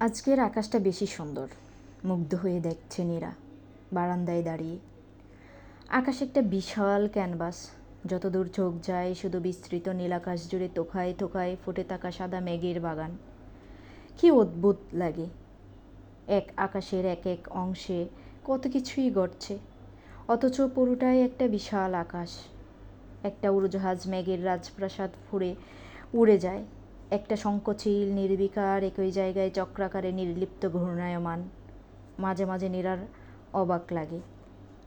আজকের আকাশটা বেশি সুন্দর, মুগ্ধ হয়ে দেখছে নীরা, বারান্দায় দাঁড়িয়ে। আকাশ একটা বিশাল ক্যানভাস, যতদূর চোখ যায় শুধু বিস্তৃত নীলাকাশ জুড়ে তোখায় তোকায় ফুটে থাকা সাদা মেঘের বাগান। কি অদ্ভুত লাগে। এক আকাশের এক এক অংশে কত কিছুই ঘটছে অথচ পুরোটাই একটা বিশাল আকাশ। একটা উড়োজাহাজ মেঘের রাজপ্রাসাদ ফুঁড়ে উড়ে যায়। একটা শঙ্কচিল নির্বিকার, একই জায়গায় চক্রাকারে নির্লিপ্ত, ঘূর্ণায়মান। মাঝে মাঝে নীরার অবাক লাগে।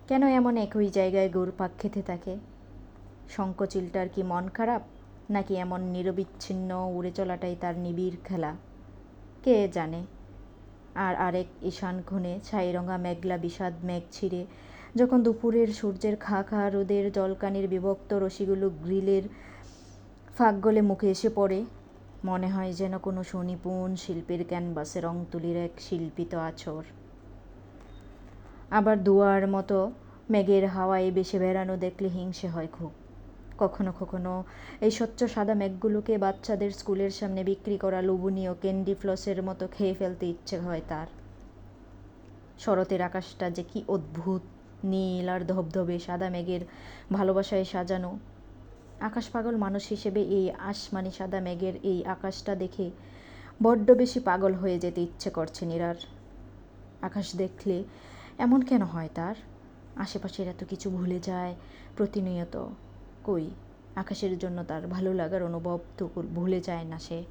কেন এমন একই জায়গায় ঘুরপাক খেতে থাকে? শঙ্কচিলটার কি মন খারাপ? নাকি এমন নিরবিচ্ছিন্ন, উড়ে চলাটাই তার নিবিড় খেলা? কে জানে? আর আরেক ঈশান ঘুনে ছাইরঙা মেঘলা, বিষাদ মেঘ ছিঁড়ে যখন দুপুরের সূর্যের খা খা রোদের জলকানির বিভক্ত রশিগুলো গ্রিলের ফাঁক গলে মুখে এসে পড়ে মনে হয় যেন কোনো সুনিপুণ শিল্পীর ক্যানভাসে রং তুলির এক শিল্পিত আছর। আবার দুয়ার মতো মেঘের হাওয়ায় বেশি বেড়ানো দেখলে হিংসে হয় খুব। কখনো কখনো এই স্বচ্ছ সাদা মেঘগুলোকে বাচ্চাদের স্কুলের সামনে বিক্রি করা লোভনীয় ক্যান্ডি ফ্লসের মতো খেয়ে ফেলতে ইচ্ছে হয় তার। শরতের আকাশটা যে কি অদ্ভুত, নীল আর ধবধবে সাদা মেঘের ভালোবাসায় সাজানো। আকাশ পাগল মানুষ হিসেবে এই আসমানি সাদা মেঘের এই আকাশটা দেখে বড্ড বেশি পাগল হয়ে যেতে ইচ্ছে করছে নীরার। আকাশ দেখলে এমন কেন হয় তার? আশেপাশের এত কিছু ভুলে যায়, প্রতিনিয়ত। কই? আকাশের জন্য তার ভালো লাগার অনুভব তো ভুলে যায় না সে।